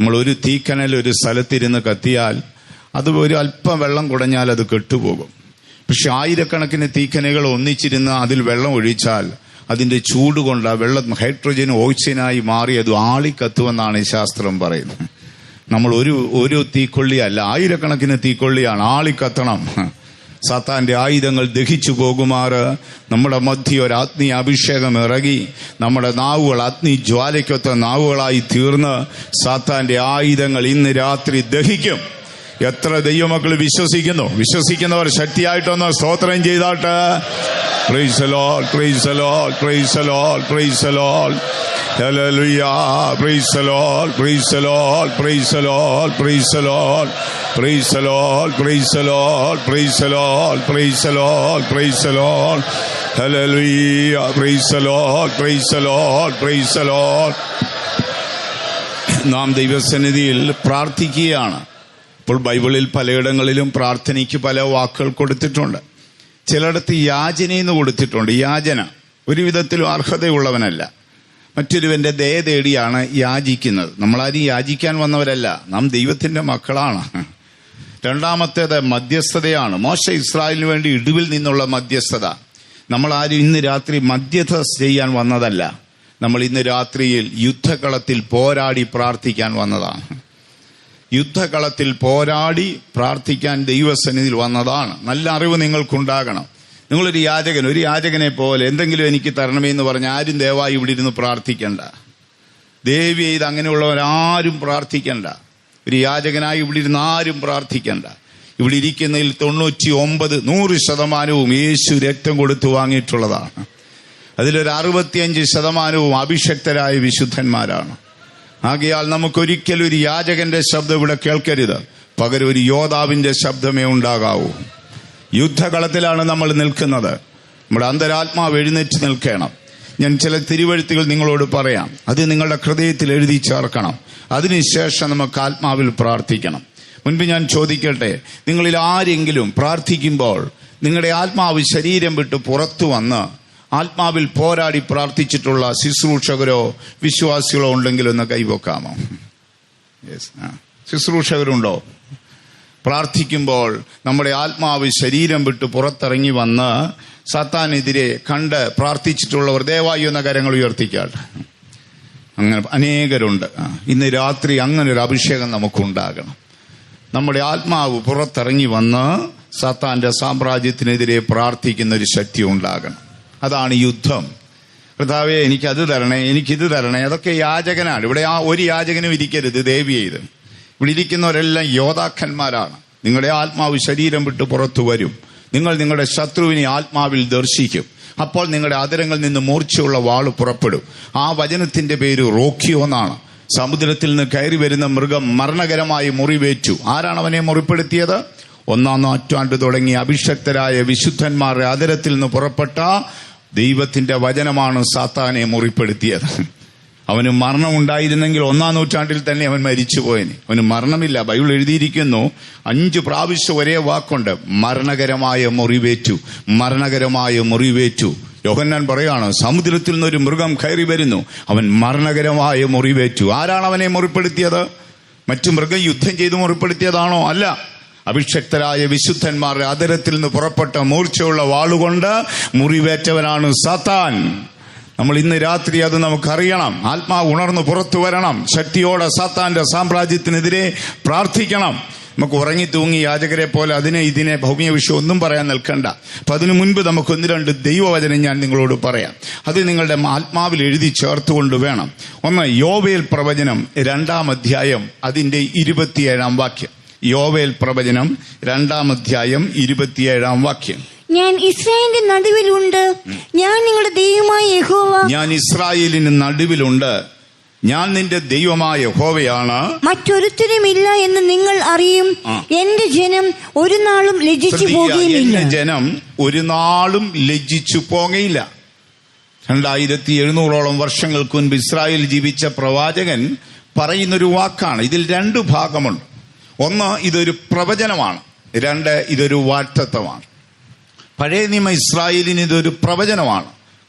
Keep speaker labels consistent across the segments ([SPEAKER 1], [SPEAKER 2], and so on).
[SPEAKER 1] നമ്മൾ ഒരു തീക്കനൽ ഒരു സ്ഥലത്തിരുന്ന് കത്തിയാൽ അത് ഒരു അല്പം വെള്ളം കുടഞ്ഞാൽ അത് കെട്ടുപോകും. പക്ഷെ ആയിരക്കണക്കിന് തീക്കനകൾ ഒന്നിച്ചിരുന്ന് അതിൽ വെള്ളം ഒഴിച്ചാൽ അതിന്റെ ചൂട് കൊണ്ട് ആ വെള്ളം ഹൈഡ്രജൻ ഓക്സിജനായി മാറി അത് ആളിക്കത്തുമെന്നാണ് ശാസ്ത്രം പറയുന്നത്. നമ്മൾ ഒരു ഒരു തീക്കൊള്ളിയല്ല ആയിരക്കണക്കിന് തീക്കൊള്ളിയാണ് ആളിക്കത്തണം. സാത്താന്റെ ആയുധങ്ങൾ ദഹിച്ചു പോകുമാറ്. നമ്മുടെ മധ്യ ഒരു ആത്മീയ അഭിഷേകം ഇറങ്ങി. നമ്മുടെ നാവുകൾ അഗ്നി ജ്വാലയ്ക്കൊത്ത നാവുകളായി തീർന്ന് സാത്താന്റെ ആയുധങ്ങൾ ഇന്ന് രാത്രി ദഹിക്കും. എത്ര ദൈവമക്കൾ വിശ്വസിക്കുന്നു വിശ്വസിക്കുന്നവർ ശക്തിയായിട്ടൊന്ന് സ്തോത്രം ചെയ്താട്ട് ക്രൈസലോ ക്രൈസലോ ക്രൈസലോ ക്രൈസലോ നാം ദൈവസന്നിധിയിൽ പ്രാർത്ഥിക്കുകയാണ് ഇപ്പോൾ ബൈബിളിൽ പലയിടങ്ങളിലും പ്രാർത്ഥനയ്ക്ക് പല വാക്കുകൾ കൊടുത്തിട്ടുണ്ട്. ചിലയിടത്ത് യാചനയെന്ന് കൊടുത്തിട്ടുണ്ട്. യാചന ഒരു വിധത്തിലും അർഹതയുള്ളവനല്ല. മറ്റൊരുവന്റെ ദയ തേടിയാണ് യാചിക്കുന്നത്. നമ്മളാരും യാചിക്കാൻ വന്നവരല്ല. നാം ദൈവത്തിന്റെ മക്കളാണ്. രണ്ടാമത്തേത് മധ്യസ്ഥതയാണ്. മോശ ഇസ്രായേലിന് വേണ്ടി ഇടിവിൽ നിന്നുള്ള മധ്യസ്ഥത. നമ്മളാരും ഇന്ന് രാത്രി മധ്യസ്ഥ ചെയ്യാൻ വന്നതല്ല. നമ്മൾ ഇന്ന് രാത്രിയിൽ യുദ്ധകളത്തിൽ പോരാടി പ്രാർത്ഥിക്കാൻ വന്നതാണ്. യുദ്ധകളത്തിൽ പോരാടി പ്രാർത്ഥിക്കാൻ ദൈവസന്നിധിയിൽ വന്നതാണ്. നല്ല അറിവ് നിങ്ങൾക്കുണ്ടാകണം. നിങ്ങളൊരു യാചകൻ ഒരു യാചകനെ പോലെ എന്തെങ്കിലും എനിക്ക് തരണമേ എന്ന് പറഞ്ഞ് ആരും ദയവായി ഇവിടെ ഇരുന്ന് പ്രാർത്ഥിക്കണ്ട. ദേവി ചെയ്ത് അങ്ങനെയുള്ളവരാരും പ്രാർത്ഥിക്കണ്ട. ഒരു യാചകനായി ഇവിടെ ഇരുന്ന് ആരും പ്രാർത്ഥിക്കണ്ട. ഇവിടെ ഇരിക്കുന്നതിൽ തൊണ്ണൂറ്റി ഒമ്പത് നൂറ് ശതമാനവും യേശു രക്തം കൊടുത്തു വാങ്ങിയിട്ടുള്ളതാണ്. അതിലൊരു അറുപത്തിയഞ്ച് ശതമാനവും അഭിഷക്തരായ വിശുദ്ധന്മാരാണ്. ആകയാൽ നമുക്കൊരിക്കലും ഒരു യാചകന്റെ ശബ്ദം ഇവിടെ കേൾക്കരുത്. പകരം ഒരു യോദ്ധാവിന്റെ ശബ്ദമേ ഉണ്ടാകാവൂ. യുദ്ധകളത്തിലാണ് നമ്മൾ നിൽക്കുന്നത്. നമ്മുടെ അന്തരാത്മാവ് എഴുന്നേറ്റ് നിൽക്കണം. ഞാൻ ചില തിരുവഴുത്തുകൾ നിങ്ങളോട് പറയാം. അത് നിങ്ങളുടെ ഹൃദയത്തിൽ എഴുതി ചേർക്കണം. അതിനുശേഷം നമുക്ക് ആത്മാവിൽ പ്രാർത്ഥിക്കണം. മുൻപ് ഞാൻ ചോദിക്കട്ടെ നിങ്ങളിൽ ആരെങ്കിലും പ്രാർത്ഥിക്കുമ്പോൾ നിങ്ങളുടെ ആത്മാവ് ശരീരം വിട്ട് പുറത്തു വന്ന് ആത്മാവിൽ പോരാടി പ്രാർത്ഥിച്ചിട്ടുള്ള ശുശ്രൂഷകരോ വിശ്വാസികളോ ഉണ്ടെങ്കിൽ ഒന്ന് കൈവക്കാമോ? ശുശ്രൂഷകരുണ്ടോ? പ്രാർത്ഥിക്കുമ്പോൾ നമ്മുടെ ആത്മാവ് ശരീരം വിട്ട് പുറത്തിറങ്ങി വന്ന് സത്താനെതിരെ കണ്ട് പ്രാർത്ഥിച്ചിട്ടുള്ളവർ ദയവായി എന്ന കരങ്ങൾ ഉയർത്തിക്കാട്ടെ അങ്ങനെ അനേകരുണ്ട്. ഇന്ന് രാത്രി അങ്ങനെ ഒരു അഭിഷേകം നമുക്കുണ്ടാകണം. നമ്മുടെ ആത്മാവ് പുറത്തിറങ്ങി വന്ന് സത്താന്റെ സാമ്രാജ്യത്തിനെതിരെ പ്രാർത്ഥിക്കുന്ന ഒരു ശക്തി ഉണ്ടാകണം. അതാണ് യുദ്ധം. കർത്താവെ എനിക്കത് തരണേ എനിക്കിത് തരണേ. അതൊക്കെ യാചകനാണ്. ഇവിടെ ആ ഒരു യാചകനും ഇരിക്കരുത് ദേവി ചെയ്ത് ഇവിടെ ഇരിക്കുന്നവരെല്ലാം യോദ്ധാക്കന്മാരാണ്. നിങ്ങളുടെ ആത്മാവ് ശരീരം വിട്ട് പുറത്തു വരും. നിങ്ങൾ നിങ്ങളുടെ ശത്രുവിനെ ആത്മാവിൽ ദർശിക്കും. അപ്പോൾ നിങ്ങളുടെ അതിരങ്ങളിൽ നിന്ന് മൂർച്ചയുള്ള വാൾ പുറപ്പെടും. ആ വചനത്തിന്റെ പേര് റോക്കിയോ എന്നാണ്. സമുദ്രത്തിൽ നിന്ന് കയറി വരുന്ന മൃഗം മരണകരമായി മുറിവേറ്റു. ആരാണ് അവനെ മുറിപ്പെടുത്തിയത്? ഒന്നാം നൂറ്റാണ്ട് തുടങ്ങി അഭിഷക്തരായ വിശുദ്ധന്മാരുടെ അതിരത്തിൽ നിന്ന് പുറപ്പെട്ട ദൈവത്തിന്റെ വചനമാണ് സാത്താനെ മുറിപ്പെടുത്തിയത്. അവന് മരണം ഉണ്ടായിരുന്നെങ്കിൽ ഒന്നാം നൂറ്റാണ്ടിൽ തന്നെ അവൻ മരിച്ചു മരിച്ചുപോയന്. അവന് മരണമില്ല. ബൈബിൾ എഴുതിയിരിക്കുന്നു അഞ്ച് പ്രാവശ്യം ഒരേ വാക്കുണ്ട്. മരണകരമായ മുറിവേറ്റു. മരണകരമായ മുറിവേറ്റു. യോഹന്നാൻ പറയാണ് സമുദ്രത്തിൽ നിന്നൊരു മൃഗം കയറി വരുന്നു. അവൻ മരണകരമായ മുറിവേറ്റു. ആരാണ് അവനെ മുറിപ്പെടുത്തിയത്? മറ്റു മൃഗം യുദ്ധം ചെയ്ത് മുറിപ്പെടുത്തിയതാണോ? അല്ല. അഭിഷക്തരായ വിശുദ്ധന്മാരുടെ അതിരത്തിൽ നിന്ന് പുറപ്പെട്ട മൂർച്ചയുള്ള വാളുകൊണ്ട് മുറിവേറ്റവനാണ് സാത്താൻ. നമ്മൾ ഇന്ന് രാത്രി അത് നമുക്കറിയണം. ആത്മാവ് ഉണർന്നു പുറത്തു വരണം. ശക്തിയോടെ സാത്താന്റെ സാമ്രാജ്യത്തിനെതിരെ പ്രാർത്ഥിക്കണം. നമുക്ക് ഉറങ്ങി തൂങ്ങി യാചകരെ പോലെ അതിനെ ഇതിനെ ഭൗമിക വിഷയം ഒന്നും പറയാൻ നിൽക്കണ്ട. അപ്പൊ അതിനു മുൻപ് നമുക്ക് ഒന്ന് രണ്ട് ദൈവവചനം ഞാൻ നിങ്ങളോട് പറയാം. അത് നിങ്ങളുടെ ആത്മാവിൽ എഴുതി ചേർത്തുകൊണ്ട് വേണം. ഒന്ന് യോവേൽ പ്രവചനം രണ്ടാം അധ്യായം അതിന്റെ ഇരുപത്തിയേഴാം വാക്യം. യോവേൽ പ്രവചനം രണ്ടാം അധ്യായം ഇരുപത്തിയേഴാം വാക്യം.
[SPEAKER 2] ഞാൻ ഇസ്രായേലിന്റെ നടുവിലുണ്ട്. ഞാൻ നിങ്ങളുടെ ദൈവമായ യഹോവ.
[SPEAKER 1] ഞാൻ ഇസ്രായേലിന് നടുവിലുണ്ട്. ഞാൻ നിന്റെ ദൈവമായ ഹോവയാണ്
[SPEAKER 2] മറ്റൊരുത്തരുമില്ല എന്ന് നിങ്ങൾ അറിയും. എന്റെ ജനം ഒരു നാളും ലജ്ജിച്ചു
[SPEAKER 1] പോകുകയില്ല ജനം ഒരു നാളും ലജ്ജിച്ചു പോകയില്ല രണ്ടായിരത്തി എഴുന്നൂറോളം വർഷങ്ങൾക്ക് മുൻപ് ഇസ്രായേൽ ജീവിച്ച പ്രവാചകൻ പറയുന്നൊരു വാക്കാണ്. ഇതിൽ രണ്ട് ഭാഗമുണ്ട്. ഒന്ന് ഇതൊരു പ്രവചനമാണ്. രണ്ട് ഇതൊരു വാറ്റത്വമാണ്. പഴയ നിയമ ഇസ്രായേലിന് ഇതൊരു പ്രവചനമാണ്.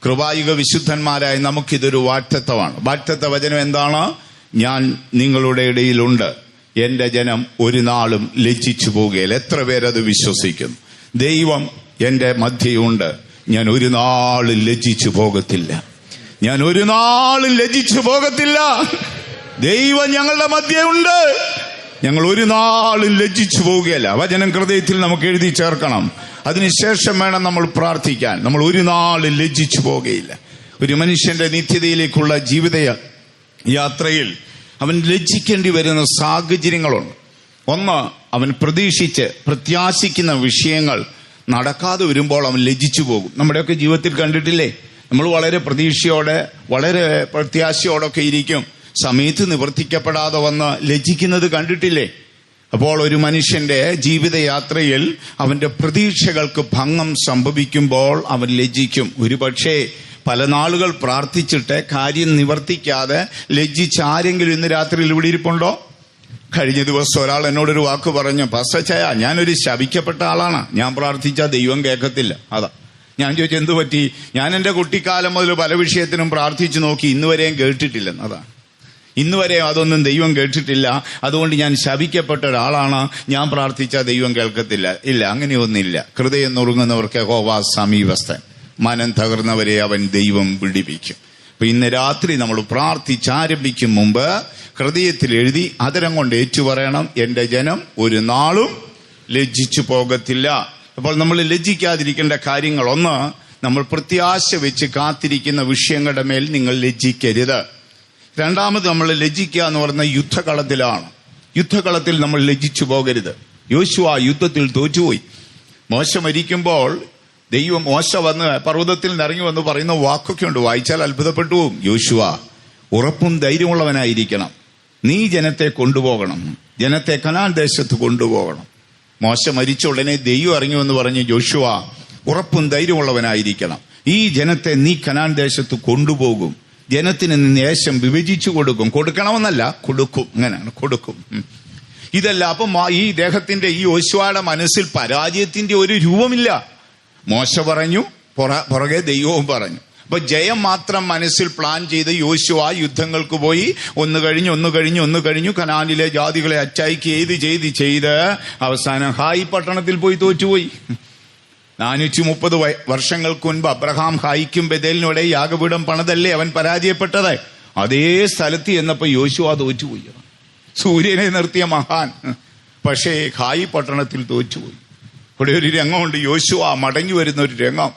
[SPEAKER 1] കൃപായുഗ വിശുദ്ധന്മാരായ നമുക്കിതൊരു വാറ്റത്വമാണ്. വാറ്റത്വ വചനം എന്താണ്? ഞാൻ നിങ്ങളുടെ ഇടയിലുണ്ട്. എന്റെ ജനം ഒരു നാളും ലജ്ജിച്ചു പോകുകയില്ല. എത്ര പേരത് വിശ്വസിക്കുന്നു? ദൈവം എന്റെ മധ്യയുണ്ട്. ഞാൻ ഒരു നാളും ലജ്ജിച്ചു പോകത്തില്ല. ഞാൻ ഒരു നാളും ലജ്ജിച്ചു പോകത്തില്ല. ദൈവം ഞങ്ങളുടെ മധ്യയുണ്ട്. ഞങ്ങൾ ഒരു നാളും ലജ്ജിച്ചു പോവുകയല്ല. വചനം ഹൃദയത്തിൽ നമുക്ക് എഴുതി ചേർക്കണം. അതിനുശേഷം വേണം നമ്മൾ പ്രാർത്ഥിക്കാൻ. നമ്മൾ ഒരു നാളും ലജ്ജിച്ചു പോകുകയില്ല ഒരു മനുഷ്യന്റെ നിത്യതയിലേക്കുള്ള ജീവിത യാത്രയിൽ അവൻ ലജ്ജിക്കേണ്ടി വരുന്ന സാഹചര്യങ്ങളുണ്ട്. ഒന്ന് അവൻ പ്രതീക്ഷിച്ച് പ്രത്യാശിക്കുന്ന വിഷയങ്ങൾ നടക്കാതെ വരുമ്പോൾ അവൻ ലജ്ജിച്ചു പോകും. നമ്മുടെയൊക്കെ ജീവിതത്തിൽ കണ്ടിട്ടില്ലേ? നമ്മൾ വളരെ പ്രതീക്ഷയോടെ വളരെ പ്രത്യാശയോടൊക്കെ ഇരിക്കും. സമയത്ത് നിവർത്തിക്കപ്പെടാതെ വന്ന് ലജ്ജിക്കുന്നത് കണ്ടിട്ടില്ലേ? അപ്പോൾ ഒരു മനുഷ്യന്റെ ജീവിതയാത്രയിൽ അവന്റെ പ്രതീക്ഷകൾക്ക് ഭംഗം സംഭവിക്കുമ്പോൾ അവൻ ലജ്ജിക്കും. ഒരുപക്ഷേ പല നാളുകൾ പ്രാർത്ഥിച്ചിട്ട് കാര്യം നിവർത്തിക്കാതെ ലജ്ജിച്ച് ആരെങ്കിലും ഇന്ന് രാത്രിയിൽ ഇവിടെ ഇരിപ്പുണ്ടോ? കഴിഞ്ഞ ദിവസം ഒരാൾ എന്നോടൊരു വാക്ക് പറഞ്ഞു പസച്ചയ ഞാനൊരു ശപിക്കപ്പെട്ട ആളാണ്. ഞാൻ പ്രാർത്ഥിച്ചാൽ ദൈവം കേൾക്കത്തില്ല. അതാ. ഞാൻ ചോദിച്ചു എന്തു പറ്റി? ഞാൻ എന്റെ കുട്ടിക്കാലം മുതൽ പല വിഷയത്തിനും പ്രാർത്ഥിച്ചു നോക്കി ഇന്നുവരെയും കേട്ടിട്ടില്ലെന്ന്. അതാ. ഇന്ന് വരെ അതൊന്നും ദൈവം കേട്ടിട്ടില്ല. അതുകൊണ്ട് ഞാൻ ശപിക്കപ്പെട്ട ഒരാളാണ്. ഞാൻ പ്രാർത്ഥിച്ച ദൈവം കേൾക്കത്തില്ല. ഇല്ല അങ്ങനെയൊന്നില്ല ഹൃദയം നുറുങ്ങുന്നവർക്ക് ഹോവാ സമീപസ്ഥൻ. മനം തകർന്നവരെ അവൻ ദൈവം പിടിപ്പിക്കും അപ്പൊ ഇന്ന് രാത്രി നമ്മൾ പ്രാർത്ഥിച്ചാരംഭിക്കും മുമ്പ് ഹൃദയത്തിൽ എഴുതി അതരം കൊണ്ട് ഏറ്റു പറയണം എന്റെ ജനം ഒരു നാളും ലജ്ജിച്ചു പോകത്തില്ല. അപ്പോൾ നമ്മൾ ലജ്ജിക്കാതിരിക്കേണ്ട കാര്യങ്ങൾ ഒന്ന് നമ്മൾ പ്രത്യാശ വെച്ച് കാത്തിരിക്കുന്ന വിഷയങ്ങളുടെ മേൽ നിങ്ങൾ ലജ്ജിക്കരുത്. രണ്ടാമത് നമ്മൾ ലജ്ജിക്കുക എന്ന് പറയുന്ന യുദ്ധകളത്തിലാണ്. യുദ്ധകളത്തിൽ നമ്മൾ ലജ്ജിച്ചു പോകരുത്. യോശു ആ യുദ്ധത്തിൽ തോറ്റുപോയി. മോശ മരിക്കുമ്പോൾ ദൈവം മോശ വന്ന് പർവതത്തിൽ നിറങ്ങി വന്ന് പറയുന്ന വാക്കൊക്കെ ഉണ്ട് വായിച്ചാൽ അത്ഭുതപ്പെട്ടു യോശുവ ഉറപ്പും ധൈര്യമുള്ളവനായിരിക്കണം. നീ ജനത്തെ കൊണ്ടുപോകണം. ജനത്തെ കനാൽ ദേശത്ത് കൊണ്ടുപോകണം. മോശ മരിച്ച ഉടനെ ദൈവം ഇറങ്ങി വന്ന് പറഞ്ഞു ജോഷുവ ഉറപ്പും ധൈര്യമുള്ളവനായിരിക്കണം. ഈ ജനത്തെ നീ കനാൻ ദേശത്ത് കൊണ്ടുപോകും. ജനത്തിന് നേശം വിഭജിച്ചു കൊടുക്കും. കൊടുക്കണമെന്നല്ല കൊടുക്കും. അങ്ങനെയാണ് കൊടുക്കും. ഇതല്ല അപ്പം ഈ ദേഹത്തിന്റെ ഈ യോശുവയുടെ മനസ്സിൽ പരാജയത്തിന്റെ ഒരു രൂപമില്ല. മോശ പറഞ്ഞു പുറ- പുറകെ ദൈവവും പറഞ്ഞു. അപ്പൊ ജയം മാത്രം മനസ്സിൽ പ്ലാൻ ചെയ്ത് യോശുവ യുദ്ധങ്ങൾക്ക് പോയി ഒന്ന് കഴിഞ്ഞ് ഒന്ന് കഴിഞ്ഞ് ഒന്ന് കഴിഞ്ഞു കനാലിലെ ജാതികളെ അറ്റാക്ക് ചെയ്ത് ചെയ്ത് ചെയ്ത് അവസാനം ഹായ് പട്ടണത്തിൽ പോയി തോറ്റുപോയി. നാനൂറ്റി മുപ്പത് വർഷങ്ങൾക്ക് മുൻപ് അബ്രഹാം ഹായിക്കും ബദേലിനോടെ യാഗപീഠം പണിതല്ലേ അവൻ പരാജയപ്പെട്ടത്? അതേ സ്ഥലത്ത് ചെന്നപ്പോ യോശുവ തോറ്റുപോയി. സൂര്യനെ നിർത്തിയ മഹാൻ. പക്ഷേ ഹായി പട്ടണത്തിൽ തോറ്റുപോയി. ഇവിടെ ഒരു രംഗമുണ്ട്. യോശുവ മടങ്ങി വരുന്ന ഒരു രംഗം.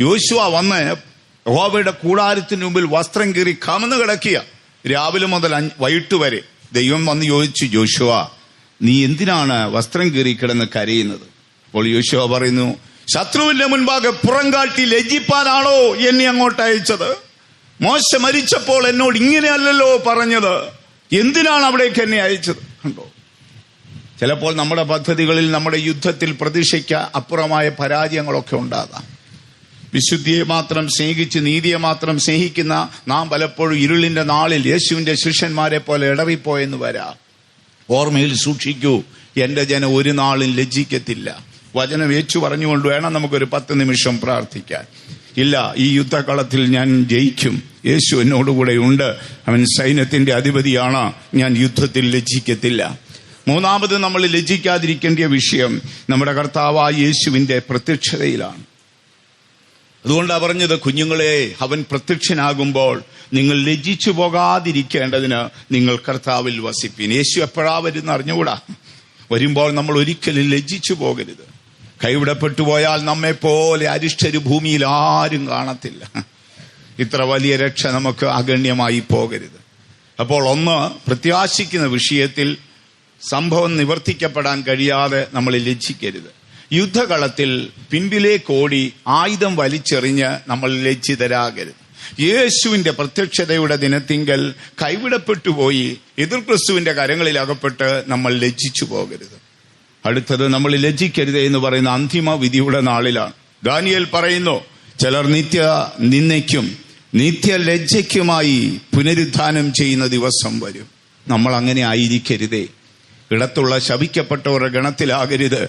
[SPEAKER 1] യോശുവ വന്ന് യഹോവയുടെ കൂടാരത്തിന് മുമ്പിൽ വസ്ത്രം കീറി കമന്ന് കിടക്കുക. രാവിലെ മുതൽ വൈകിട്ട് വരെ ദൈവം വന്ന് ചോദിച്ചു ജോഷുവ നീ എന്തിനാണ് വസ്ത്രം കീറി കിടന്ന് കരയുന്നത്? അപ്പോൾ യോശുവ പറയുന്നു ശത്രുവിന്റെ മുൻപാകെ പുറംകാട്ടി ലജ്ജിപ്പാനാണോ എന്നെ അങ്ങോട്ട് അയച്ചത്? മോശ മരിച്ചപ്പോൾ എന്നോട് ഇങ്ങനെയല്ലല്ലോ പറഞ്ഞത്. എന്തിനാണ് അവിടേക്ക് എന്നെ അയച്ചത്? കണ്ടോ? ചിലപ്പോൾ നമ്മുടെ പദ്ധതികളിൽ നമ്മുടെ യുദ്ധത്തിൽ പ്രതീക്ഷയ്ക്ക് അപ്പുറമായ പരാജയങ്ങളൊക്കെ ഉണ്ടാകാം. വിശുദ്ധിയെ മാത്രം സ്നേഹിച്ച് നീതിയെ മാത്രം സ്നേഹിക്കുന്ന നാം പലപ്പോഴും ഇരുളിന്റെ നാളിൽ യേശുവിന്റെ ശിഷ്യന്മാരെ പോലെ ഇടറിപ്പോയെന്ന് വരാം. ഓർമ്മയിൽ സൂക്ഷിക്കൂ എന്റെ ജനം ഒരു നാളും ലജ്ജിക്കത്തില്ല. വചനം ഏച്ചു പറഞ്ഞുകൊണ്ട് വേണം നമുക്കൊരു പത്ത് നിമിഷം പ്രാർത്ഥിക്കാൻ. ഇല്ല ഈ യുദ്ധകളത്തിൽ ഞാൻ ജയിക്കും. യേശു എന്നോടുകൂടെ ഉണ്ട്. അവൻ സൈന്യത്തിന്റെ അധിപതിയാണ്. ഞാൻ യുദ്ധത്തിൽ ലജ്ജിക്കത്തില്ല. മൂന്നാമത് നമ്മൾ ലജ്ജിക്കാതിരിക്കേണ്ട വിഷയം നമ്മുടെ കർത്താവായ യേശുവിന്റെ പ്രത്യക്ഷതയിലാണ്. അതുകൊണ്ടാണ് പറഞ്ഞത് കുഞ്ഞുങ്ങളെ അവൻ പ്രത്യക്ഷനാകുമ്പോൾ നിങ്ങൾ ലജ്ജിച്ചു പോകാതിരിക്കേണ്ടതിന് നിങ്ങൾ കർത്താവിൽ വസിപ്പിൻ. യേശു എപ്പോഴാ വരുന്ന അറിഞ്ഞുകൂടാ? വരുമ്പോൾ നമ്മൾ ഒരിക്കലും ലജ്ജിച്ചു പോകരുത്. കൈവിടപ്പെട്ടു പോയാൽ നമ്മെ പോലെ അരിഷ്ടര് ഭൂമിയിൽ ആരും കാണത്തില്ല. ഇത്ര വലിയ രക്ഷ നമുക്ക് അഗണ്യമായി പോകരുത്. അപ്പോൾ ഒന്ന് പ്രത്യാശിക്കുന്ന വിഷയത്തിൽ സംഭവം നിവർത്തിക്കപ്പെടാൻ കഴിയാതെ നമ്മൾ ലജ്ജിക്കരുത്. യുദ്ധകളത്തിൽ പിൻപിലേക്ക് ഓടി ആയുധം വലിച്ചെറിഞ്ഞ് നമ്മൾ ലജ്ജിതരാകരുത്. യേശുവിന്റെ പ്രത്യക്ഷതയുടെ ദിനത്തിങ്കൽ കൈവിടപ്പെട്ടുപോയി എതിർ ക്രിസ്തുവിന്റെ കരങ്ങളിൽ അകപ്പെട്ട് നമ്മൾ ലജ്ജിച്ചു പോകരുത്. അടുത്തത് നമ്മൾ ലജ്ജിക്കരുത് എന്ന് പറയുന്ന അന്തിമ വിധിയുടെ നാളിലാണ്. ദാനിയൽ പറയുന്നു ചിലർ നിത്യ നിന്ദയ്ക്കും നിത്യ ലജ്ജയ്ക്കുമായി പുനരുദ്ധാനം ചെയ്യുന്ന ദിവസം വരും. നമ്മൾ അങ്ങനെ ആയിരിക്കരുതേ. ഇടത്തുള്ള ശപിക്കപ്പെട്ടവരുടെ ഗണത്തിലാകരുത്.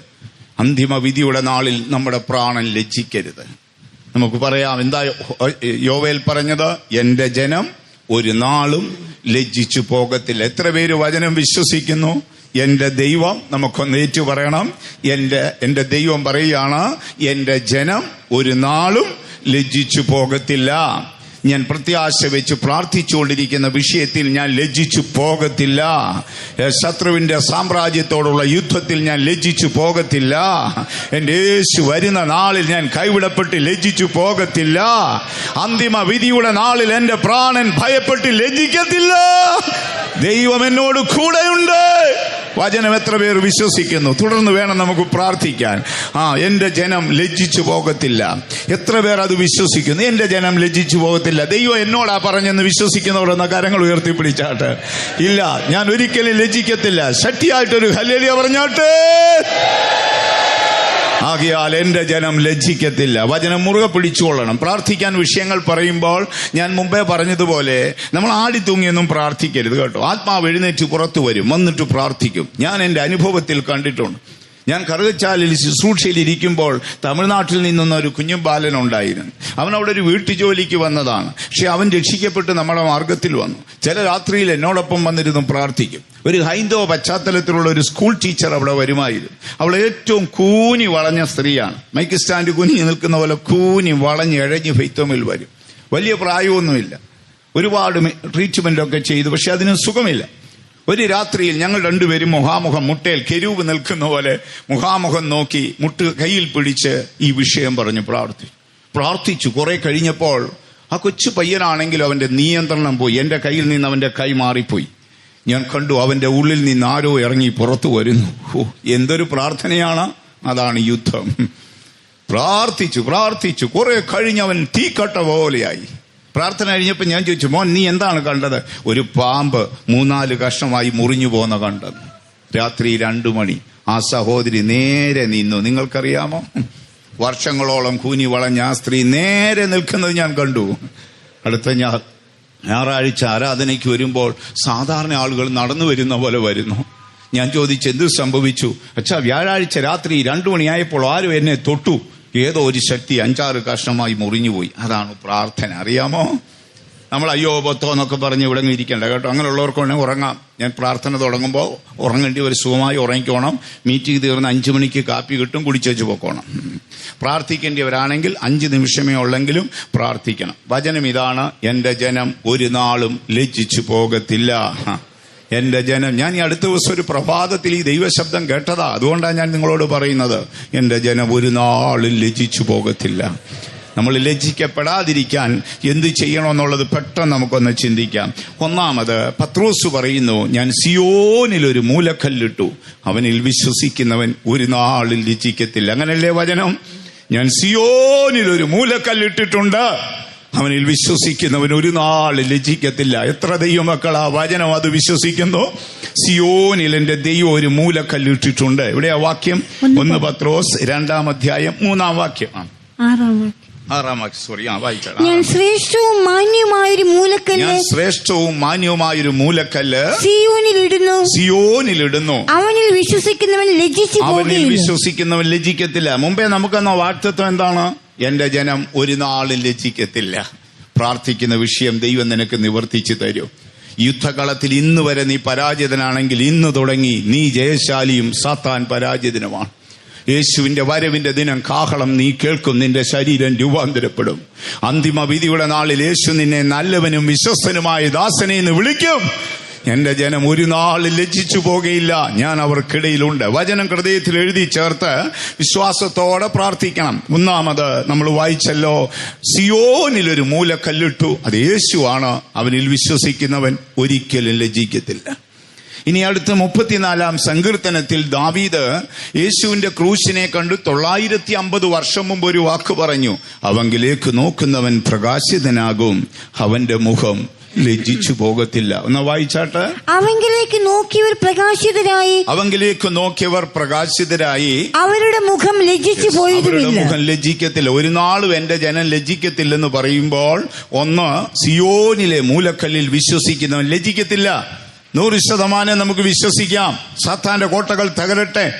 [SPEAKER 1] അന്തിമ വിധിയുടെ നാളിൽ നമ്മുടെ പ്രാണൻ ലജ്ജിക്കരുത്. നമുക്ക് പറയാം എന്താ യോവേൽ പറഞ്ഞത്? എന്റെ ജനം ഒരു നാളും ലജ്ജിച്ചു പോകത്തില്ല. എത്ര പേര് വചനം വിശ്വസിക്കുന്നു? എന്റെ ദൈവം നമുക്കൊന്ന് ഏറ്റു പറയണം. എന്റെ എന്റെ ദൈവം പറയുകയാണ് എന്റെ ജനം ഒരു നാളും ലജ്ജിച്ചു പോകത്തില്ല. ഞാൻ പ്രത്യാശ വെച്ച് പ്രാർത്ഥിച്ചുകൊണ്ടിരിക്കുന്ന വിഷയത്തിൽ ഞാൻ ലജ്ജിച്ചു പോകത്തില്ല. ശത്രുവിന്റെ സാമ്രാജ്യത്തോടുള്ള യുദ്ധത്തിൽ ഞാൻ ലജ്ജിച്ചു പോകത്തില്ല. എന്റെ യേശു വരുന്ന നാളിൽ ഞാൻ കൈവിടപ്പെട്ട് ലജ്ജിച്ചു പോകത്തില്ല. അന്തിമ വിധിയുടെ നാളിൽ എന്റെ പ്രാണൻ ഭയപ്പെട്ട് ലജ്ജിക്കത്തില്ല. ദൈവം എന്നോട് കൂടെയുണ്ട്. വചനം എത്ര പേർ വിശ്വസിക്കുന്നു? തുടർന്ന് വേണം നമുക്ക് പ്രാർത്ഥിക്കാൻ. ആ എന്റെ ജനം ലജ്ജിച്ചു പോകത്തില്ല. എത്ര പേർ അത് വിശ്വസിക്കുന്നു? എന്റെ ജനം ലജ്ജിച്ചു പോകത്തില്ല. ദൈവം എന്നോടാ പറഞ്ഞെന്ന് വിശ്വസിക്കുന്നവരെന്ന കരങ്ങൾ ഉയർത്തിപ്പിടിച്ചാട്ട്. ഇല്ല ഞാൻ ഒരിക്കലും ലജ്ജിക്കത്തില്ല. ശക്തിയായിട്ടൊരു ഹല്ലേലിയ പറഞ്ഞാട്ട്. ആകിയാൽ എന്റെ ജനം ലജ്ജിക്കത്തില്ല. വചനം മുറുകെ പിടിച്ചുകൊള്ളണം. പ്രാർത്ഥിക്കാൻ വിഷയങ്ങൾ പറയുമ്പോൾ ഞാൻ മുമ്പേ പറഞ്ഞതുപോലെ നമ്മൾ ആടി തൂങ്ങിയൊന്നും പ്രാർത്ഥിക്കരുത് കേട്ടോ. ആത്മാവ് എഴുന്നേറ്റ് പുറത്തു വരും. വന്നിട്ട് പ്രാർത്ഥിക്കും. ഞാൻ എന്റെ അനുഭവത്തിൽ കണ്ടിട്ടുണ്ട്. ഞാൻ കറുകച്ചാലിൽ ശുശ്രൂഷയിലിരിക്കുമ്പോൾ തമിഴ്നാട്ടിൽ നിന്നുന്ന ഒരു കുഞ്ഞും ബാലൻ ഉണ്ടായിരുന്നു. അവൻ അവിടെ ഒരു വീട്ടുജോലിക്ക് വന്നതാണ്. പക്ഷെ അവൻ രക്ഷിക്കപ്പെട്ട് നമ്മുടെ മാർഗത്തിൽ വന്നു. ചില രാത്രിയിൽ എന്നോടൊപ്പം വന്നിരുന്നു പ്രാർത്ഥിക്കും. ഒരു ഹൈന്ദവ പശ്ചാത്തലത്തിലുള്ള ഒരു സ്കൂൾ ടീച്ചർ അവിടെ വരുമായിരുന്നു. അവൾ ഏറ്റവും കൂനി വളഞ്ഞ സ്ത്രീയാണ്. മൈക്ക് സ്റ്റാൻഡ് കുനി നിൽക്കുന്ന പോലെ കൂനി വളഞ്ഞ് ഇഴഞ്ഞ് ഫെയ്ത്തോമിൽ വരും. വലിയ പ്രായമൊന്നുമില്ല. ഒരുപാട് ട്രീറ്റ്മെന്റ് ഒക്കെ ചെയ്തു. പക്ഷെ അതിന് സുഖമില്ല. ഒരു രാത്രിയിൽ ഞങ്ങൾ രണ്ടുപേരും മുഖാമുഖം മുട്ടയിൽ കെരൂവ് നിൽക്കുന്ന പോലെ മുഖാമുഖം നോക്കി മുട്ട് കയ്യിൽ പിടിച്ച് ഈ വിഷയം പറഞ്ഞു പ്രാർത്ഥിച്ചു. പ്രാർത്ഥിച്ചു. കുറെ കഴിഞ്ഞപ്പോൾ ആ കൊച്ചു പയ്യനാണെങ്കിലും അവന്റെ നിയന്ത്രണം പോയി. എന്റെ കയ്യിൽ നിന്ന് അവന്റെ കൈ മാറിപ്പോയി. ഞാൻ കണ്ടു അവന്റെ ഉള്ളിൽ നിന്ന് ആരോ ഇറങ്ങി പുറത്തു വരുന്നു. ഓ എന്തൊരു പ്രാർത്ഥനയാണ്. അതാണ് യുദ്ധം. പ്രാർത്ഥിച്ചു പ്രാർത്ഥിച്ചു. കുറെ കഴിഞ്ഞവൻ തീക്കട്ട പോലെയായി. പ്രാർത്ഥന കഴിഞ്ഞപ്പോൾ ഞാൻ ചോദിച്ചു മോൻ നീ എന്താണ് കണ്ടത്? ഒരു പാമ്പ് മൂന്നാൽ കഷ്ണമായി മുറിഞ്ഞു പോന്ന കണ്ടത്. രാത്രി രണ്ടു മണി. ആ സഹോദരി നേരെ നിന്നു. നിങ്ങൾക്കറിയാമോ? വർഷങ്ങളോളം കൂനി വളഞ്ഞ ആ സ്ത്രീ നേരെ നിൽക്കുന്നത് ഞാൻ കണ്ടു. അടുത്ത ഞാൻ ഞായറാഴ്ച ആരാധനയ്ക്ക് വരുമ്പോൾ സാധാരണ ആളുകൾ നടന്നു വരുന്ന പോലെ വരുന്നു. ഞാൻ ചോദിച്ചു എന്ത് സംഭവിച്ചു? അച്ഛാ വ്യാഴാഴ്ച രാത്രി രണ്ടു മണിയായപ്പോൾ ആരും എന്നെ തൊട്ടു. ഏതോ ഒരു ശക്തി അഞ്ചാറ് കഷ്ണമായി മുറിഞ്ഞുപോയി. അതാണ് പ്രാർത്ഥന. അറിയാമോ? നമ്മൾ അയ്യോ ബത്തോ എന്നൊക്കെ പറഞ്ഞ് ഇവിടെ ഇരിക്കണ്ട കേട്ടോ. അങ്ങനെയുള്ളവർക്ക് വേണമെങ്കിൽ ഉറങ്ങാം. ഞാൻ പ്രാർത്ഥന തുടങ്ങുമ്പോൾ ഉറങ്ങേണ്ടി ഒരു സുഖമായി ഉറങ്ങിക്കോണം. മീറ്റിംഗ് തീർന്ന് അഞ്ചു മണിക്ക് കാപ്പി കിട്ടും കുടിച്ചേച്ച് പോക്കോണം. പ്രാർത്ഥിക്കേണ്ടിയവരാണെങ്കിൽ അഞ്ച് നിമിഷമേ ഉള്ളെങ്കിലും പ്രാർത്ഥിക്കണം. വചനം ഇതാണ്. എന്റെ ജനം ഒരു നാളും ലജ്ജിച്ചു പോകത്തില്ല. ഹ. എന്റെ ജനം ഞാൻ ഈ അടുത്ത ദിവസം ഒരു പ്രഭാതത്തിൽ ഈ ദൈവശബ്ദം കേട്ടതാ. അതുകൊണ്ടാണ് ഞാൻ നിങ്ങളോട് പറയുന്നത് എന്റെ ജനം ഒരു നാളും ലജിച്ചു പോകത്തില്ല. നമ്മൾ ലജ്ജിക്കപ്പെടാതിരിക്കാൻ എന്ത് ചെയ്യണമെന്നുള്ളത് പെട്ടെന്ന് നമുക്കൊന്ന് ചിന്തിക്കാം. ഒന്നാമത് പത്രോസ് പറയുന്നു ഞാൻ സിയോനിൽ ഒരു മൂലക്കല്ലിട്ടു. അവനിൽ വിശ്വസിക്കുന്നവൻ ഒരു നാളിൽ ലജ്ജിക്കത്തില്ല. അങ്ങനല്ലേ വചനം? ഞാൻ സിയോനിൽ ഒരു മൂലക്കല്ലിട്ടിട്ടുണ്ട്. അവനിൽ വിശ്വസിക്കുന്നവൻ ഒരു നാൾ ലജിക്കത്തില്ല എത്ര ദൈവമക്കൾ ആ വചനം അത് വിശ്വസിക്കുന്നു. സിയോനിൽ എന്റെ ദൈവം ഒരു മൂലക്കല്ലിട്ടിട്ടുണ്ട് എവിടെയാ വാക്യം? ഒന്ന് പത്രോസ് രണ്ടാം അധ്യായം മൂന്നാം വാക്യം. ആ,
[SPEAKER 2] ആറാം വാക്യം.
[SPEAKER 1] ആറാം വാക്യം സോറി ആ വായിച്ചാ
[SPEAKER 2] ഞാൻ ശ്രേഷ്ഠവും മാന്യമായൊരു മൂലക്കല്ല്.
[SPEAKER 1] ഞാൻ ശ്രേഷ്ഠവും മാന്യവുമായൊരു മൂലക്കല്ല്.
[SPEAKER 2] സിയോനിൽ ഇടുന്നു.
[SPEAKER 1] സിയോനിലിടുന്നു
[SPEAKER 2] അവനിൽ വിശ്വസിക്കുന്നവൻ ലജിക്കത്തില്ല
[SPEAKER 1] അവനിൽ വിശ്വസിക്കുന്നവൻ ലജ്ജിക്കത്തില്ല. മുമ്പേ നമുക്കെന്ന വാക്തത്വം എന്താണ്? എന്റെ ജനം ഒരു നാളും ലജ്ജിക്കത്തില്ല. പ്രാർത്ഥിക്കുന്ന വിഷയം ദൈവം നിനക്ക് നിവർത്തിച്ചു തരും. യുദ്ധകളത്തിൽ ഇന്ന് വരെ നീ പരാജിതനാണെങ്കിൽ ഇന്ന് തുടങ്ങി നീ ജയശാലിയും സാത്താൻ പരാജിതനുമാണ്. യേശുവിന്റെ വരവിന്റെ ദിനം കാഹളം നീ കേൾക്കും നിന്റെ ശരീരം രൂപാന്തരപ്പെടും. അന്തിമ വിധിയുടെ നാളിൽ യേശു നിന്നെ നല്ലവനും വിശ്വസ്തനുമായ ദാസനെ എന്ന് വിളിക്കും. എന്റെ ജനം ഒരു നാൾ ലജ്ജിച്ചു പോകുകയില്ല. ഞാൻ അവർക്കിടയിലുണ്ട്. വചനം ഹൃദയത്തിൽ എഴുതി ചേർത്ത് വിശ്വാസത്തോടെ പ്രാർത്ഥിക്കണം. ഒന്നാമത് നമ്മൾ വായിച്ചല്ലോ സിയോനിൽ ഒരു മൂലക്കല്ലിട്ടു. അത് യേശുവാണ് അവനിൽ വിശ്വസിക്കുന്നവൻ. ഒരിക്കലും ലജ്ജിക്കത്തില്ല. ഇനി അടുത്ത മുപ്പത്തിനാലാം സങ്കീർത്തനത്തിൽ ദാവീദ് യേശുവിന്റെ ക്രൂശിനെ കണ്ട് തൊള്ളായിരത്തി അമ്പത് വർഷം മുമ്പ് ഒരു വാക്ക് പറഞ്ഞു. അവങ്കിലേക്ക് നോക്കുന്നവൻ പ്രകാശിതനാകും. അവന്റെ മുഖം ലജ്ജിച്ചു പോകത്തില്ല. ഒന്ന് വായിച്ചാട്ട്.
[SPEAKER 2] അവങ്കിലേക്ക് നോക്കിയവർ പ്രകാശിതരായി.
[SPEAKER 1] അവങ്കിലേക്ക് നോക്കിയവർ പ്രകാശിതരായി.
[SPEAKER 2] അവരുടെ മുഖം ലജ്ജിച്ചു പോയതുമില്ല
[SPEAKER 1] മുഖം ലജ്ജിക്കത്തില്ല. ഒരു നാളും എന്റെ ജനം ലജ്ജിക്കത്തില്ലെന്ന് പറയുമ്പോൾ ഒന്ന് സിയോനിലെ മൂലക്കല്ലിൽ വിശ്വസിക്കുന്നവൻ ലജ്ജിക്കത്തില്ല. നൂറ് ശതമാനം നമുക്ക് വിശ്വസിക്കാം. സാത്താന്റെ കോട്ടകൾ തകരട്ടെ.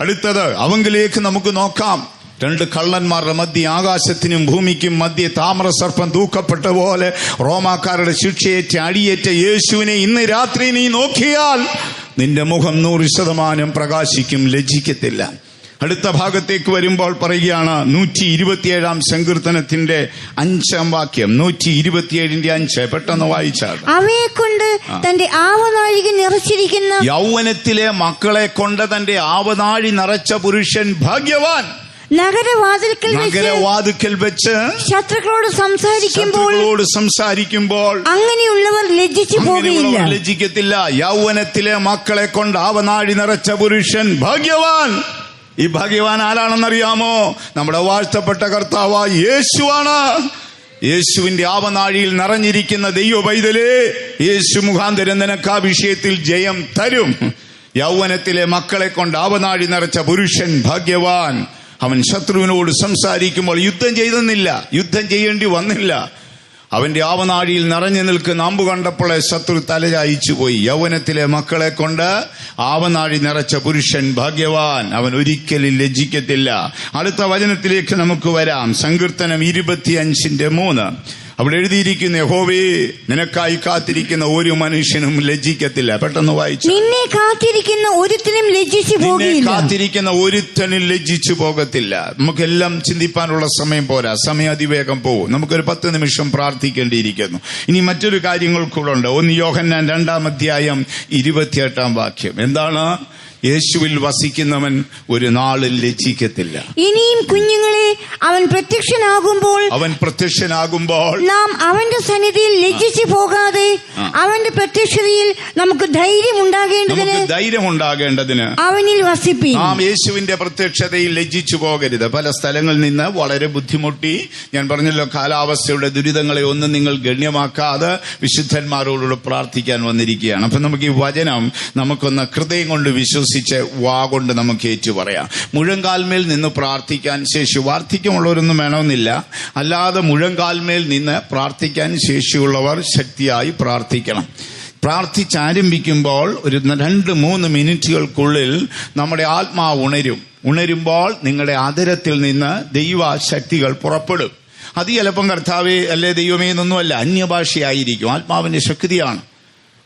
[SPEAKER 1] അടുത്തത് അവങ്കിലേക്ക് നമുക്ക് നോക്കാം. രണ്ട് കള്ളന്മാരുടെ മധ്യ ആകാശത്തിനും ഭൂമിക്കും മധ്യ താമര സർപ്പം തൂക്കപ്പെട്ട പോലെ റോമാക്കാരുടെ ശിക്ഷയേറ്റ അടിയേറ്റ യേശുവിനെ ഇന്ന് രാത്രി നീ നോക്കിയാൽ നിന്റെ മുഖം നൂറ് ശതമാനം പ്രകാശിക്കും ലജ്ജിക്കത്തില്ല. അടുത്ത ഭാഗത്തേക്ക് വരുമ്പോൾ പറയുകയാണ് നൂറ്റി ഇരുപത്തിയേഴാം സങ്കീർത്തനത്തിന്റെ അഞ്ചാം വാക്യം. നൂറ്റി ഇരുപത്തിയേഴിന്റെ അഞ്ച്. പെട്ടെന്ന് വായിച്ചാൽ.
[SPEAKER 2] അവയെ കൊണ്ട് തന്റെ ആവനാഴിക നിറച്ചിരിക്കുന്ന.
[SPEAKER 1] യൗവനത്തിലെ മക്കളെ കൊണ്ട് തന്റെ ആവനാഴി നിറച്ച പുരുഷൻ ഭാഗ്യവാൻ.
[SPEAKER 2] നഗരവാതിൽക്കൽ വെച്ച് ശത്രുക്കളോട് സംസാരിക്കുമ്പോൾ
[SPEAKER 1] സംസാരിക്കുമ്പോൾ
[SPEAKER 2] അങ്ങനെയുള്ളവർ ലജ്ജിച്ചു പോകയില്ല
[SPEAKER 1] ലജ്ജിക്കത്തില്ല. യൗവനത്തിലെ മക്കളെ കൊണ്ട് ആവനാഴി നിറച്ച പുരുഷൻ ഭാഗ്യവാൻ. ഈ ഭാഗ്യവാൻ ആരാണെന്നറിയാമോ? നമ്മുടെ വാഴ്ത്തപ്പെട്ട കർത്താവ് യേശുവാണ്. യേശുവിന്റെ ആവനാഴിയിൽ നിറഞ്ഞിരിക്കുന്ന ദൈവ പൈതലേ യേശു മുഖാന്തരം നിനക്ക് ആ വിഷയത്തിൽ ജയം തരും. യൗവനത്തിലെ മക്കളെ കൊണ്ട് ആവനാഴി നിറച്ച പുരുഷൻ ഭാഗ്യവാൻ. അവൻ ശത്രുവിനോട് സംസാരിക്കുമ്പോൾ യുദ്ധം ചെയ്തെന്നില്ല. യുദ്ധം ചെയ്യേണ്ടി വന്നില്ല. അവന്റെ ആവനാഴിയിൽ നിറഞ്ഞു നിൽക്കുന്ന അമ്പ് കണ്ടപ്പോൾ ശത്രു തലചായിച്ചു പോയി. യൗവനത്തിലെ മക്കളെ കൊണ്ട് ആവനാഴി നിറച്ച പുരുഷൻ ഭാഗ്യവാൻ. അവൻ ഒരിക്കലും ലജ്ജിക്കത്തില്ല. അടുത്ത വചനത്തിലേക്ക് നമുക്ക് വരാം. സങ്കീർത്തനം ഇരുപത്തിയഞ്ചിന്റെ മൂന്ന്. അവിടെ എഴുതിയിരിക്കുന്ന യഹോവേ നിനക്കായി കാത്തിരിക്കുന്ന ഒരു മനുഷ്യനും ലജ്ജിക്കത്തില്ല. പെട്ടെന്ന് വായിച്ചു.
[SPEAKER 2] നിന്നെ കാത്തിരിക്കുന്ന ഒരുത്തനും ലജ്ജിച്ചു പോകില്ല.
[SPEAKER 1] കാത്തിരിക്കുന്ന ഒരുത്തനും ലജ്ജിച്ചു പോകത്തില്ല. നമുക്കെല്ലാം ചിന്തിപ്പാനുള്ള സമയം പോരാ. സമയം അതിവേഗം പോകും നമുക്കൊരു പത്ത് നിമിഷം പ്രാർത്ഥിക്കേണ്ടിയിരിക്കുന്നു. ഇനി മറ്റൊരു കാര്യങ്ങൾ കൂടെ ഉണ്ട് ഒന്ന് യോഹന്നാൻ രണ്ടാം അധ്യായം ഇരുപത്തിയെട്ടാം വാക്യം. എന്താണ്? യേശുവിൽ വസിക്കുന്നവൻ ഒരു നാളിൽ ലജ്ജിക്കത്തില്ല.
[SPEAKER 2] ഇനിയും കുഞ്ഞുങ്ങളെ അവൻ പ്രത്യക്ഷനാകുമ്പോൾ
[SPEAKER 1] അവൻ പ്രത്യക്ഷനാകുമ്പോൾ
[SPEAKER 2] നാം അവന്റെ സന്നിധിയിൽ ലജ്ജിച്ചു പോകാതെ അവന്റെ പ്രത്യക്ഷതയിൽ നമുക്ക് ധൈര്യം ഉണ്ടാകേണ്ടതിന്
[SPEAKER 1] ധൈര്യം ഉണ്ടാകേണ്ടതിന്
[SPEAKER 2] അവനിൽ വസിപ്പി
[SPEAKER 1] നാം യേശുവിന്റെ പ്രത്യക്ഷതയിൽ ലജ്ജിച്ചു പോകരുത്. പല സ്ഥലങ്ങളിൽ നിന്ന് വളരെ ബുദ്ധിമുട്ടി ഞാൻ പറഞ്ഞല്ലോ കാലാവസ്ഥയുടെ ദുരിതങ്ങളെ ഒന്നും നിങ്ങൾ ഗണ്യമാക്കാതെ വിശുദ്ധന്മാരോടുകൂടെ പ്രാർത്ഥിക്കാൻ വന്നിരിക്കുകയാണ്. അപ്പൊ നമുക്ക് ഈ വചനം നമുക്കൊന്ന് ഹൃദയം കൊണ്ട് വിശ്വസിച്ച് വാ കൊണ്ട് നമുക്ക് ഏറ്റു പറയാം. മുഴങ്കാൽമേൽ നിന്ന് പ്രാർത്ഥിക്കാൻ ശേഷി വാർദ്ധക്യമുള്ളവരൊന്നും വേണമെന്നില്ല. അല്ലാതെ മുഴങ്കാൽമേൽ നിന്ന് പ്രാർത്ഥിക്കാൻ ശേഷിയുള്ളവർ ശക്തിയായി പ്രാർത്ഥിക്കണം. പ്രാർത്ഥിച്ചാരംഭിക്കുമ്പോൾ ഒരു രണ്ട് മൂന്ന് മിനിറ്റുകൾക്കുള്ളിൽ നമ്മുടെ ആത്മാവ് ഉണരും. ഉണരുമ്പോൾ നിങ്ങളുടെ ആദരത്തിൽ നിന്ന് ദൈവശക്തികൾ പുറപ്പെടും. അത് ചിലപ്പം കർത്താവ് അല്ലെ ദൈവമേ എന്നൊന്നുമല്ല അന്യഭാഷയായിരിക്കും. ആത്മാവിന്റെ ശക്തിയാണ്.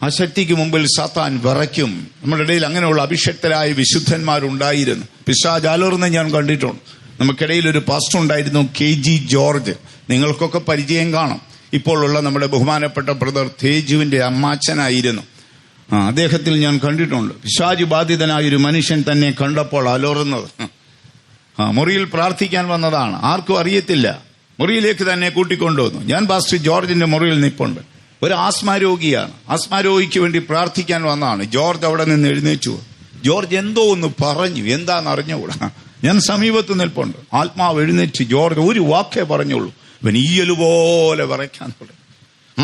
[SPEAKER 1] ആ ശക്തിക്ക് മുമ്പിൽ സാത്താൻ വിറയ്ക്കും. നമ്മുടെ ഇടയിൽ അങ്ങനെയുള്ള അഭിഷക്തരായ വിശുദ്ധന്മാരുണ്ടായിരുന്നു. പിശാജാലർന്ന് ഞാൻ കണ്ടിട്ടുണ്ട്. നമുക്കിടയിൽ ഒരു പാസ്റ്റർ ഉണ്ടായിരുന്നു കെ ജി ജോർജ് നിങ്ങൾക്കൊക്കെ പരിചയം കാണും. ഇപ്പോഴുള്ള നമ്മുടെ ബഹുമാനപ്പെട്ട ബ്രദർ തേജുവിന്റെ അമ്മാച്ചനായിരുന്നു. ആ അദ്ദേഹത്തിൽ ഞാൻ കണ്ടിട്ടുണ്ട്. പിശാജ് ബാധിതനായ ഒരു മനുഷ്യൻ തന്നെ കണ്ടപ്പോൾ അലോറുന്നത്. ആ മുറിയിൽ പ്രാർത്ഥിക്കാൻ വന്നതാണ്. ആർക്കും അറിയത്തില്ല. മുറിയിലേക്ക് തന്നെ കൂട്ടിക്കൊണ്ടുവന്നു. ഞാൻ പാസ്റ്റർ ജോർജിന്റെ മുറിയിൽ നിൽപ്പുണ്ട് ഒരു ആസ്മാരോഗിയാണ്. രോഗിയാണ് ആസ്മ രോഗിക്ക് വേണ്ടി പ്രാർത്ഥിക്കാൻ വന്നതാണ് ജോർജ് അവിടെ നിന്ന് എഴുന്നേച്ചു ജോർജ് എന്തോ ഒന്ന് പറഞ്ഞു. എന്താന്ന് അറിഞ്ഞുകൂടാ? ഞാൻ സമീപത്ത് നിൽപ്പുണ്ട്. ആത്മാവ് എഴുന്നേറ്റ് ജോർജ് ഒരു വാക്കേ പറഞ്ഞുള്ളൂ. ഇവൻ ഈയലുപോലെ വിറയ്ക്കാൻ തുടങ്ങി.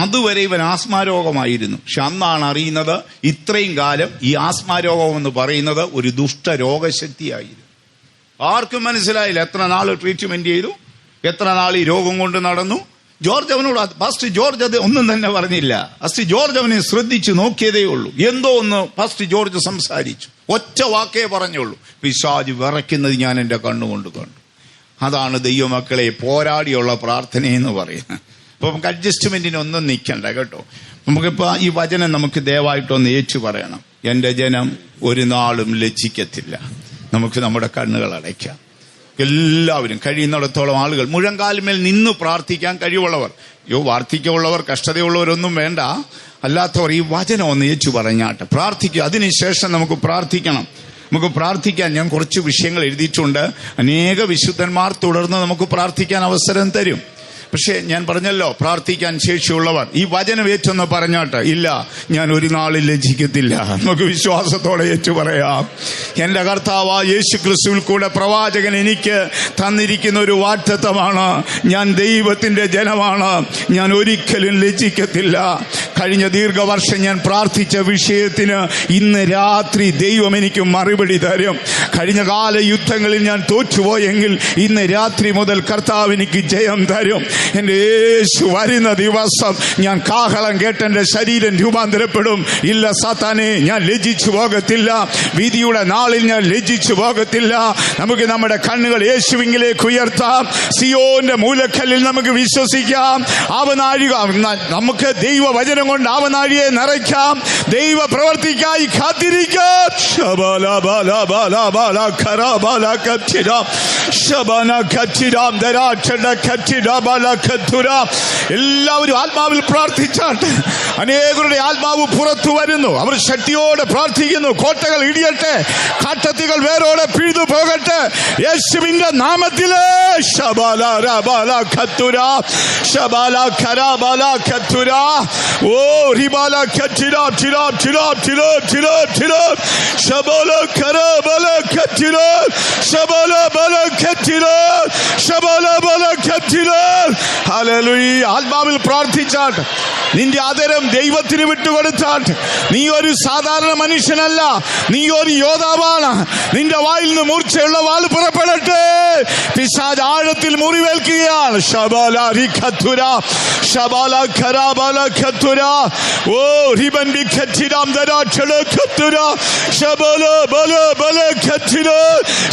[SPEAKER 1] അതുവരെ ഇവൻ ആസ്മാരോഗമായിരുന്നു. പക്ഷെ അന്നാണ് അറിയുന്നത് ഇത്രയും കാലം ഈ ആസ്മാരോഗം എന്ന് പറയുന്നത് ഒരു ദുഷ്ട രോഗശക്തിയായിരുന്നു. ആർക്കും മനസ്സിലായില്ല. എത്ര നാൾ ട്രീറ്റ്മെന്റ് ചെയ്തു? എത്ര നാൾ ഈ രോഗം കൊണ്ട് നടന്നു? ജോർജ് അവനോട് ഫസ്റ്റ് ജോർജ് അത് ഒന്നും തന്നെ പറഞ്ഞില്ല. അസ്റ്റ് ജോർജ് അവനെ ശ്രദ്ധിച്ചു നോക്കിയതേ ഉള്ളൂ. എന്തോ ഒന്ന് ഫസ്റ്റ് ജോർജ് സംസാരിച്ചു. ഒറ്റ വാക്കേ പറഞ്ഞുള്ളൂ. പിശാജ് വിറയ്ക്കുന്നത് ഞാൻ എന്റെ കണ്ണുകൊണ്ട് കണ്ടു. അതാണ് ദൈവമക്കളെ പോരാടിയുള്ള പ്രാർത്ഥനയെന്ന് പറയുന്നത്. അപ്പൊ നമുക്ക് അഡ്ജസ്റ്റ്മെന്റിന് ഒന്നും നിൽക്കണ്ട കേട്ടോ. നമുക്കിപ്പോ ഈ വചനം നമുക്ക് ദയവായിട്ടൊന്ന് ഏച്ചു പറയണം. എന്റെ ജനം ഒരു നാളും ലജ്ജിക്കത്തില്ല. നമുക്ക് നമ്മുടെ കണ്ണുകൾ അടയ്ക്കാം. എല്ലാവരും കഴിയുന്നിടത്തോളം ആളുകൾ മുഴങ്കാലുമേൽ നിന്ന് പ്രാർത്ഥിക്കാൻ കഴിവുള്ളവർ. യോ വാർദ്ധക്യമുള്ളവർ കഷ്ടതയുള്ളവരൊന്നും വേണ്ട. അല്ലാത്തവർ ഈ വചനം ഒന്ന് ഏച്ചു പറഞ്ഞാട്ടെ. പ്രാർത്ഥിക്കുക. അതിനുശേഷം നമുക്ക് പ്രാർത്ഥിക്കണം. നമുക്ക് പ്രാർത്ഥിക്കാൻ ഞാൻ കുറച്ച് വിഷയങ്ങൾ എഴുതിയിട്ടുണ്ട്. അനേക വിശുദ്ധന്മാർ തുടർന്ന് നമുക്ക് പ്രാർത്ഥിക്കാൻ അവസരം തരും. പക്ഷേ ഞാൻ പറഞ്ഞല്ലോ പ്രാർത്ഥിക്കാൻ ശേഷിയുള്ളവൻ ഈ വചനം ഏറ്റെന്ന് പറഞ്ഞാട്ട്. ഇല്ല ഞാൻ ഒരു നാളിൽ ലജിക്കത്തില്ല നമുക്ക് വിശ്വാസത്തോടെ ഏറ്റു പറയാം. എന്റെ കർത്താവ് യേശു ക്രിസ്തുവിൽ കൂടെ പ്രവാചകൻ എനിക്ക് തന്നിരിക്കുന്ന ഒരു വാറ്റത്വമാണ് ഞാൻ ദൈവത്തിന്റെ ജനമാണ്. ഞാൻ ഒരിക്കലും ലജിക്കത്തില്ല കഴിഞ്ഞ ദീർഘവർഷം ഞാൻ പ്രാർത്ഥിച്ച വിഷയത്തിന് ഇന്ന് രാത്രി ദൈവം എനിക്ക് മറുപടി തരും. കഴിഞ്ഞ കാല യുദ്ധങ്ങളിൽ ഞാൻ തോറ്റുപോയെങ്കിൽ ഇന്ന് രാത്രി മുതൽ കർത്താവ് എനിക്ക് ജയം തരും. എന്റെ യേശു വരുന്ന ദിവസം ഞാൻ കാഹളം കേട്ട് എന്റെ ശരീരം രൂപാന്തരപ്പെടും. ഇല്ല സാത്താനെ ഞാൻ ലജ്ജിച്ചു പോകത്തില്ല. വിധിയുടെ നാളിൽ ഞാൻ ലജ്ജിച്ചു പോകത്തില്ല. നമുക്ക് നമ്മുടെ കണ്ണുകൾ യേശുവിങ്കിലേക്ക് ഉയർത്താം. സിയോന്റെ മൂലക്കല്ലിൽ നമുക്ക് വിശ്വസിക്കാം. ആവനാഴിക നമുക്ക് ദൈവവചനം കൊണ്ട് ആവനാഴിയെ നിറയ്ക്കാം. ദൈവ പ്രവർത്തിക്കായി കാത്തിരിക്കാം. ശബല എല്ലാവരും ആത്മാവിൽ പ്രാർത്ഥിച്ചാട്ട് അനേകരുടെ ആത്മാവ് പുറത്തു വരുന്നു. അവർ ശക്തിയോടെ പ്രാർത്ഥിക്കുന്നു. കോട്ടകൾ ഇടിയട്ടെ കാട്ടത്തികൾ വേരോടെ പിഴുതു പോകട്ടെ. യേശുവിന്റെ നാമത്തിൽ ശബല രബാല ഖത്തുര ശബാല ഖരബല ഖത്തുര ഓ റിബാല ഖച്ചിര ചിര ചിര ചിര ചിര ചിര ശബാല ഖരബല ഖച്ചിര ശബാല ബല ഖച്ചിര ശബാല ബല ഖച്ചിര ഹല്ലേലൂയ ആത്മാവിൽ പ്രാർത്ഥിച്ചാട്ട് നിന്റെ ആദരം ദൈവത്തിന് വിട്ടുകൊടുത്താട്ട് നീ ഒരു സാധാരണ മനുഷ്യനല്ല നീ ഒരു യോദ്ധാവാണ്. നിന്റെ വായിൽ നിന്ന് മൂർച്ചയുള്ള വാൾ പുറപ്പെടട്ടെ. പിശാജ് ആഴത്തിൽ മുറിവേൽക്കുകയാണ് ശബല റിഖത്തുര ശബല ഖരാബല ഖത്തുര ഓ റിബൻ ദരാക്ഷള ഖത്തുര ശബല ബല ബല ഖത്തിര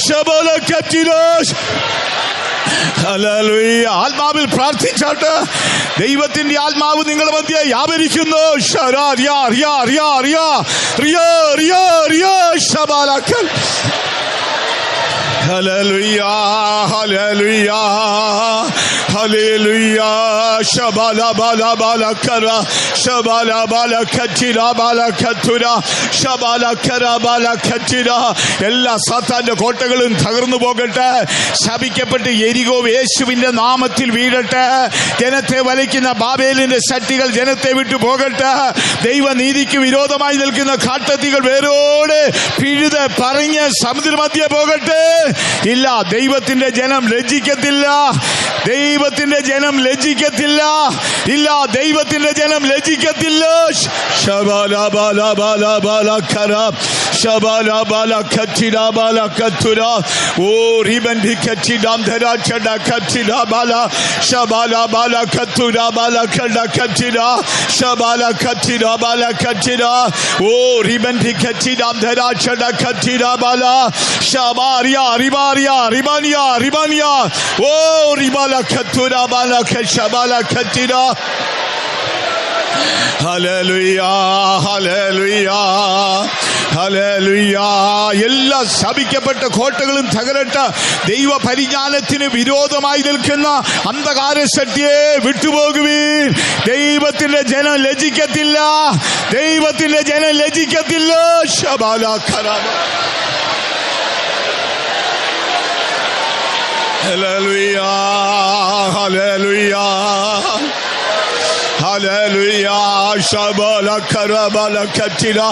[SPEAKER 1] ശബല ഖത്തിര. ആത്മാവിൽ പ്രാർത്ഥിച്ചാട്ട് ദൈവത്തിന്റെ ആത്മാവ് നിങ്ങളുടെ മധ്യ വ്യാപരിക്കുന്നു ശരാ, റിയ റിയ റിയ റിയ റിയ റിയാ, ശബാലക്കൽ. ഹല്ലേലൂയ, ഹല്ലേലൂയ, ബല കച്ചിര ബല കത്തുര, ശബല കര ബല കച്ചിര. എല്ലാ സാത്താന്റെ കോട്ടകളും തകർന്നു പോകട്ടെ. ശപിക്കപ്പെട്ട് എരികോ യേശുവിന്റെ നാമത്തിൽ വീഴട്ടെ. ജനത്തെ വലയ്ക്കുന്ന ബാബേലിന്റെ ശക്തികൾ ജനത്തെ വിട്ടു പോകട്ടെ. ദൈവനീതിക്ക് വിരോധമായി നിൽക്കുന്ന കാട്ടത്തികൾ വേരോടെ പിഴുത് പറഞ്ഞ് സമുദ്രമധ്യ പോകട്ടെ. ഇല്ല ദൈവത്തിന്റെ ജനം ലജ്ജിക്കത്തില്ല. ദൈവത്തിന്റെ ജനം ലജ്ജിക്കത്തില്ല ഇല്ല ദൈവത്തിന്റെ ജനം ലജ്ജിക്കത്തില്ല ശബല ബല ബല ബല ഖര ശബല ബല ഖച്ചിര ബല കത്തുര ഓ റിബൻ ഭി ഖച്ചിരാം ധര ഛട ഖച്ചിര ബല ശബല ബല കത്തുര ബല ഖട ഖച്ചിര ശബല ഖച്ചിര ബല ഖച്ചിര ഓ റിബൻ ഭി ഖച്ചിരാം ധര ഛട ഖച്ചിര ബല ശബാരിയ റിബാരിയ റിബാനിയ റിബാനിയ ഓ റിബല ബല ഖശബല ഖച്ചിര ഹല്ലേലൂയ ഹല്ലേലൂയ ഹല്ലേലൂയ എല്ലാ ശപിക്കപ്പെട്ട കോട്ടകളും തകരട്ട ദൈവ പരിജ്ഞാനത്തിന് വിരോധമായി നിൽക്കുന്ന അന്ധകാര ശക്തിയെ വിട്ടുപോകുവീൻ. ദൈവത്തിന്റെ ജനം ലജിക്കത്തില്ല ദൈവത്തിന്റെ ജനം ലജിക്കത്തില്ല ശബാല ഖരാബ hallelujah hallelujah Hallelujah. Shabala karabala katira.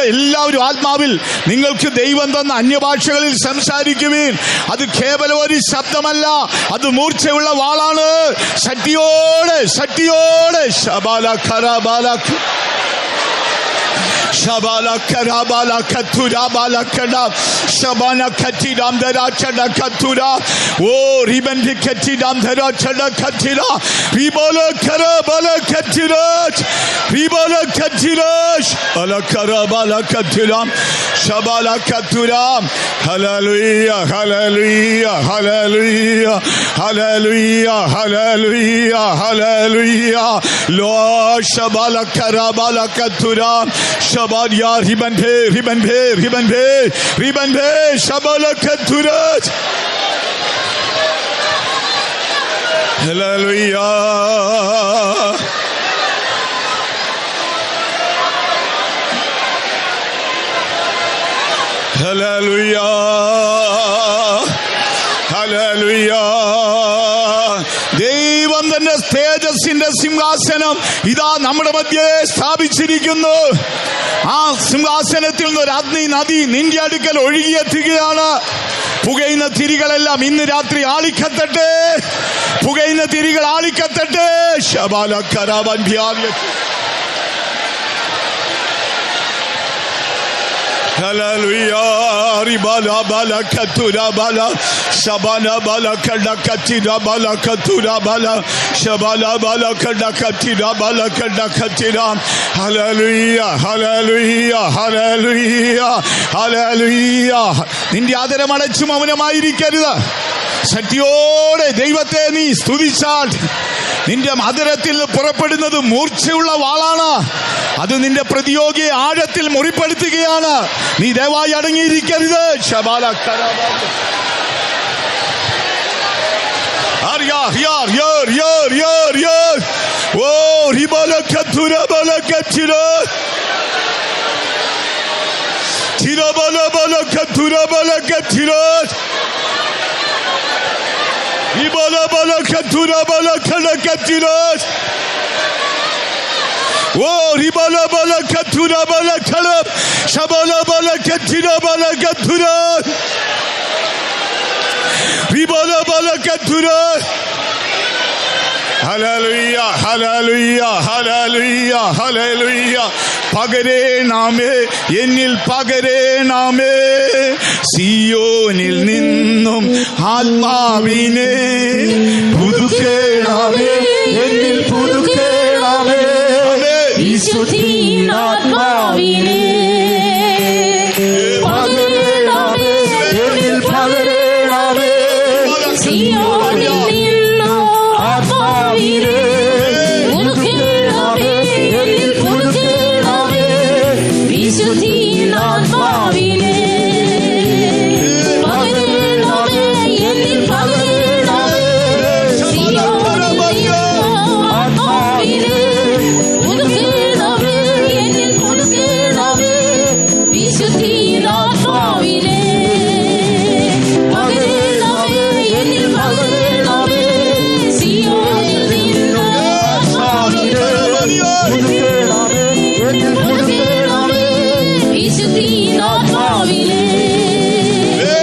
[SPEAKER 1] എല്ലാവരും ആത്മാവിൽ നിങ്ങൾക്ക് ദൈവം തന്ന അന്യഭാഷകളിൽ സംസാരിക്കുവേൻ. അത് കേവലം ഒരു ശബ്ദമല്ല. അത് മൂർച്ചയുള്ള വാളാണ്. ശക്തിയോടെ ശക്തിയോടെ ശബാല ഖരാബാല Shabala karabala katura bala kada shabana katiram dara chada katura o riban katiram dara chada katira ribala karabala katiraç. Ribala katiraç. alakara karabala katiram. Şabala katuram. Hallelujah, hallelujah, hallelujah, hallelujah, hallelujah, hallelujah. Lo shabala karabala katuram. Şabal ya ribende, ribende, ribende, ribende. shabala katiraç. Hallelujah. Hallelujah. Hallelujah ദൈവം തന്നെ തേജസിന്റെ സിംഹാസനം ഇതാ നമ്മുടെ മധ്യേ സ്ഥാപിച്ചിരിക്കുന്നു. ആ സിംഹാസനത്തിൽ നിന്ന് ഒരു അഗ്നി നദി നിന്റെ അടുക്കൽ ഒഴുകിയെത്തുകയാണ്. പുകയുന്ന തിരികളെല്ലാം ഇന്ന് രാത്രി ആളിക്കത്തട്ടെ. പുകയുന്ന തിരികൾ ആളിക്കത്തട്ടെ. ശബാല കരാബൻ നിന്റെ ആദരം അടച്ചു മൗനമായിരിക്കരുത് ശക്തിയോടെ ദൈവത്തെ നീ സ്തുതിച്ചാൽ നിന്റെ മധുരത്തിൽ പുറപ്പെടുന്നത് മൂർച്ചയുള്ള വാളാണ്. അത് നിന്റെ പ്രതിയോഗിയെ ആഴത്തിൽ മുറിപ്പെടുത്തുകയാണ്. നീ ദയവായി അടങ്ങിയിരിക്കരുത്. ശബാല ചിരോ. ഓ, റിബാല കത്തുര ബല കച്ചിര. ചിര ബല ബല കത്തുര ബല കച്ചിര. റിബാല ബല കത്തുര ബല കട കച്ചിര. ഓ റിബല ബല കത്തുര ബല കട. ശബല ബല കച്ചിര ബല കത്തുര. റിബല ബല കത്തുര. ഹല്ലേലൂയ ഹല്ലേലൂയ ഹല്ലേലൂയ ഹല്ലേലൂയ
[SPEAKER 3] പകരേണമേ
[SPEAKER 4] എന്നിൽ പകരേണമേ
[SPEAKER 3] സിയോനിൽ നിന്നും ആത്മാവിനെ പുതുക്കേണമേ എന്നിൽ പുതുക്കേണമേ. വിശുദ്ധീനാത്മാവിനെ